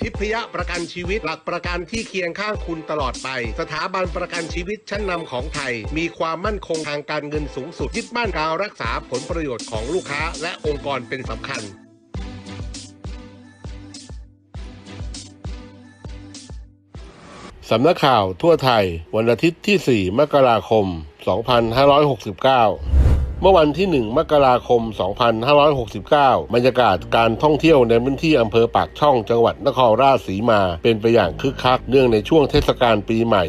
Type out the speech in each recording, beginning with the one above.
ทิพยประกันชีวิตหลักประกันที่เคียงข้างคุณตลอดไป สถาบันประกันชีวิตชั้นนำของไทย มีความมั่นคงทางการเงินสูงสุดยึดมั่นการรักษาผลประโยชน์ของลูกค้าและองค์กรเป็นสำคัญ สำนักข่าวทั่วไทย วันอาทิตย์ที่ 4 มกราคม 2569 เมื่อวันที่ 1 มกราคม 2569 บรรยากาศการท่องเที่ยวในพื้นที่อำเภอปากช่องจังหวัดนครราชสีมา เป็นไปอย่างคึกคักเนื่องในช่วงเทศกาลปีใหม่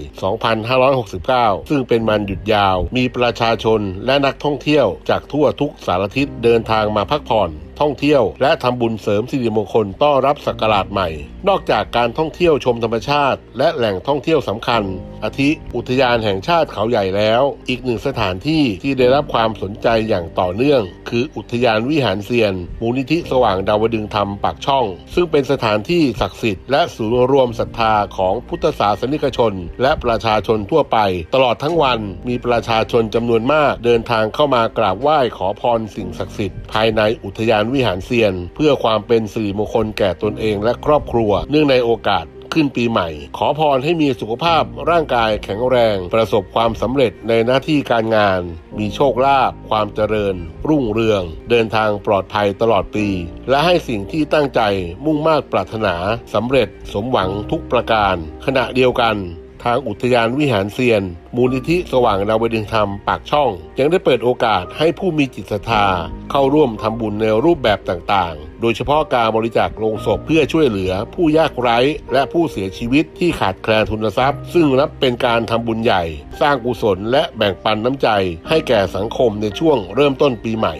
2569 ซึ่งเป็นวันหยุดยาว มีประชาชนและนักท่องเที่ยวจากทั่วทุกสารทิศเดินทางมาพักผ่อนท่องเที่ยว และทำบุญเสริมสิริมงคลต้อนรับศักราชใหม่ นอกจากการท่องเที่ยวชมธรรมชาติ และแหล่งท่องเที่ยวสำคัญ อาทิอุทยานแห่งชาติเขาใหญ่แล้ว อีกหนึ่งสถานที่ที่ได้รับความสนใจอย่างต่อเนื่อง คืออุทยานวิหารเซียน มูลนิธิสว่างดาวดึงธรรมปากช่อง ซึ่งเป็นสถานที่ศักดิ์สิทธิ์และศูนย์รวมศรัทธาของพุทธศาสนิกชน และประชาชนทั่วไป ตลอดทั้งวันมีประชาชนจำนวนมาก เดินทางเข้ามากราบไหว้ขอพรสิ่งศักดิ์สิทธิ์ภายในอุทยานวิหารเซียน เพื่อความเป็นสิริมงคลแก่ตนเองและครอบครัว เนื่องในโอกาสขึ้นปีใหม่ ขอพรให้มีสุขภาพร่างกายแข็งแรง ประสบความสำเร็จในหน้าที่การงาน มีโชคลาภความเจริญ รุ่งเรือง เดินทางปลอดภัยตลอดปี และให้สิ่งที่ตั้งใจมุ่งมา่ปรารถนาสำเร็จสมหวังทุกประการ ขณะเดียวกัน ทางอุทยานวิหารเซียน มูลนิธิสว่างดาวดึงธรรมปากช่อง ยังได้เปิดโอกาสให้ผู้มีจิตศรัทธา เข้าร่วมทำบุญในรูปแบบต่างๆ โดยเฉพาะการบริจาคโลงศพเพื่อช่วยเหลือ ผู้ยากไร้ และผู้เสียชีวิตที่ขาดแคลนทุนทรัพย์ ซึ่งนับเป็นการทำบุญใหญ่ สร้างกุศลและแบ่งปันน้ำใจ ให้แก่สังคมในช่วงเริ่มต้นปีใหม่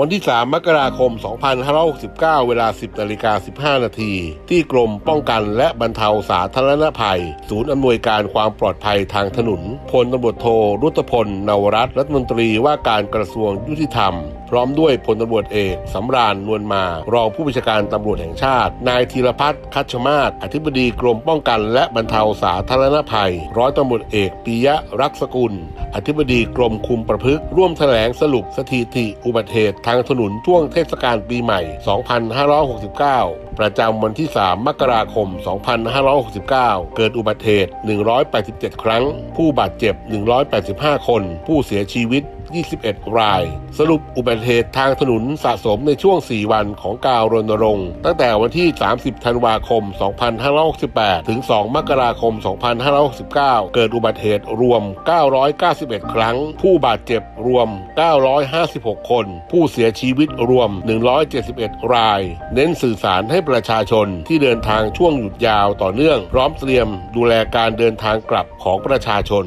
วันที่ 3 มกราคม 2569 เวลา 10นาฬิกา15 นาที ที่กรมป้องกันและบรรเทาสาธารณภัย ศูนย์อำนวยการความปลอดภัยทางถนนพลตำรวจโทรุตพล นวรัตน์รัฐมนตรีว่าการกระทรวงยุติธรรม พร้อมด้วยพลตำรวจเอกสำราญนวลมา รองผู้บัญชาการตำรวจแห่งชาติ นายธีรพัฒน์คัชมาศอธิบดีกรมป้องกันและบรรเทาสาธารณภัย ร้อยตำรวจเอกปิยะรักษกุล อธิบดีกรมคุมประพฤกษ์ร่วมแถลงสรุปสถิติอุบัติเหตุทางถนนช่วงเทศกาลปีใหม่ 2569 ประจำวันที่ 3 มกราคม 2569 เกิดอุบัติเหตุ 187 ครั้ง ผู้บาดเจ็บ 185 คน ผู้เสียชีวิต 21 ราย สรุปอุบัติเหตุทางถนนสะสมในช่วง 4 วันของการรณรงค์ตั้งแต่วันที่ 30 ธันวาคม 2568 ถึง 2 มกราคม 2569 เกิดอุบัติเหตุรวม 991 ครั้ง ผู้บาดเจ็บรวม 956 คน ผู้เสียชีวิตรวม 171 ราย เน้นสื่อสารให้ประชาชนที่เดินทางช่วงหยุดยาวต่อเนื่อง พร้อมเตรียมดูแลการเดินทางกลับของประชาชน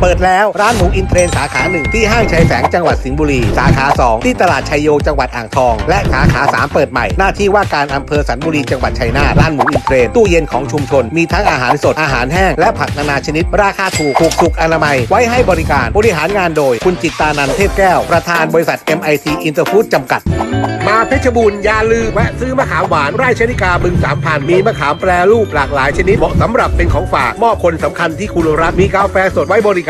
เปิดแล้วร้านหมูอินเทรนสาขาหนึ่งที่ห้างชัยแสงจังหวัดสิงห์บุรี สาขา 2 ที่ตลาดชัยโยจังหวัดอ่างทอง และสาขา 3 เปิดใหม่ หน้าที่ว่าการอำเภอสันบุรีจังหวัดชัยนาทร้านหมูอินเทรนตู้เย็นของชุมชน มีทั้งอาหารสดอาหารแห้งและผักนานาชนิด ราคาถูกถูกสุขอนามัย ไว้ให้บริการบริหารงานโดย คุณจิตตานันเทพแก้ว ประธานบริษัท MIT Interfood จำกัด มาเพชรบูรณ์อย่าลืมแวะซื้อมะขามหวานไร่ชนิกาบึงสามพันมีมะขามแปรรูปหลากหลายชนิดเหมาะสำหรับเป็นของฝากมอบคนสำคัญที่คุณรักมีกาแฟสดไว้บริการ